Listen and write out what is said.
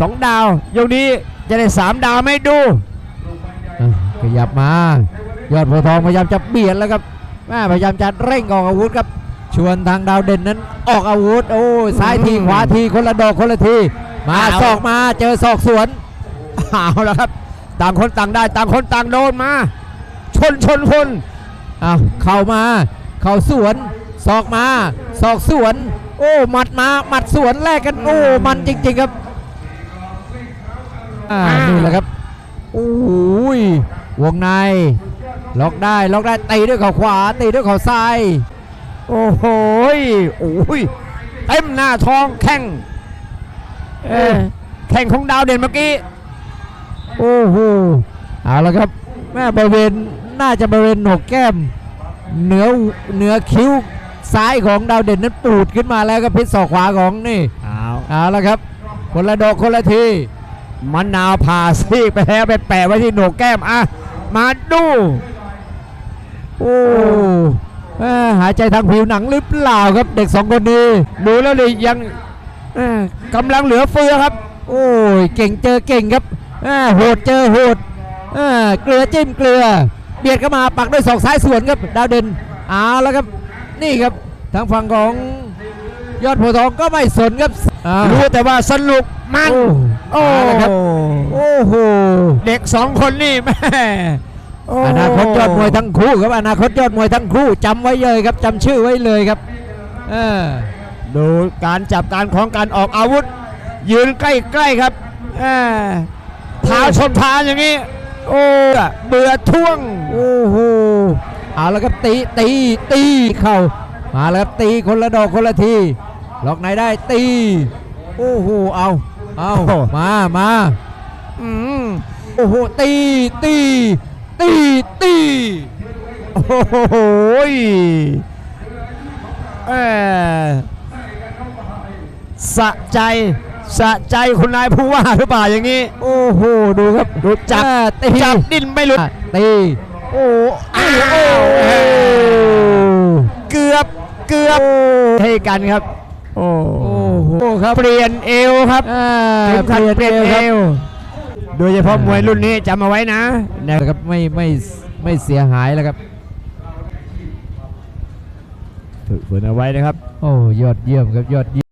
สองดาวยกนี้จะได้สามดาวไหม่ดูอะขยับมายอดโพธิ์ทองพยายามจะเบียดแล้วครับแม่พยายามจะเร่งออกอาวุธครับชวนทางดาวเด่นนั้นออกอาวุธโอ้ยซ้ายทีอืมขวาทีคนละดอกคนละทีมาเอาศอกมาเจอศอกสวนเอาแล้วครับต่างคนต่างได้ต่างคนต่างโดนมา ชนชนคนอ้าวเข่ามา เข่าสวนศอกมาศอกสวน โอ้หมัดมาหมัดสวนแลกกันโอ้มันจริง ๆ ครับ อ่านี่แหละครับโอ้ยวงใน ล็อกได้ล็อกได้ตีด้วยเข่าขวาตีด้วยเข่าซ้ายโอ้โหยโอ้ยเต็มหน้าท้องแข้งเออแข้งของดาวเด่นเมื่อกี้ โอ้โหเอาละครับแม่บริเวณน่าจะบริเวณโหนกแก้ม เหนือเหนือคิ้วซ้ายของดาวเด่นนั้นปูดขึ้นมาแล้วก็พิษศอกขวาของนี่เอาเอาละครับ คนละดอกคนละที มะนาวผ่าซีกไปแล้วไปแปะไว้ที่โหนกแก้มอะมาดู โอ้แม่หายใจทางผิวหนังหรือเปล่าครับเด็กสองคนนี้ดูแล้วเลยยังเอ่อกำลังเหลือเฟือครับ โอ้ยเก่งเจอเก่งครับแม่โหดเจอโหดแม่เกลือจิ้มเกลือ เบียดเข้ามาปักด้วยศอกซ้ายสวนครับ ดาวเด่นเอาละครับ นี่ครับทางฝั่งของยอดโพธิ์ทองก็ไม่สนครับอ่ารู้แต่ว่าสนุกมัน โอ้โอ้เอาละครับโอ้โหเด็กสองคนนี่แม่โอนาคตยอดมวยทั้งคู่ครับอนาคตยอดมวยทั้งคู่จำไว้เลยครับจำชื่อไว้เลยครับเออดูการจับการของการออกอาวุธ ยืนใกล้ๆครับแม่เท้าชนเท้าอย่างนี้ โอ้เบื่อท่วงโอ้โหเอาแล้วครับตีตีตีเข่ามาแล้วครับตีคนละดอกคนละทีล็อกไหนได้ตีโอ้โหเอา เอามามาอืมโอ้โหตีตีตีตีโอ้โหยแม่สะใจสะใจคุณนายผู้ว่าหรือเปล่าอย่างนี้ โอ้โหดูครับดูจับอ่าตีจับดิ้นไม่หลุดอะตีโอ้อ้าอ้าววเอ้ยเกือบเกือบให้กันครับ โอ้โอ้โห ครับเปลี่ยนเอวครับอ่าเข็มขัดเปลี่ยนเอครับวโดยเฉพาะมวยรุ่นนี้จำเอาไว้นะนะนะครับไม่ไม่ไม่เสียหายแล้วครับฝึกฝนเอาไว้นะครับ โอ้ยอดเยี่ยมครับยอดเยี่ยม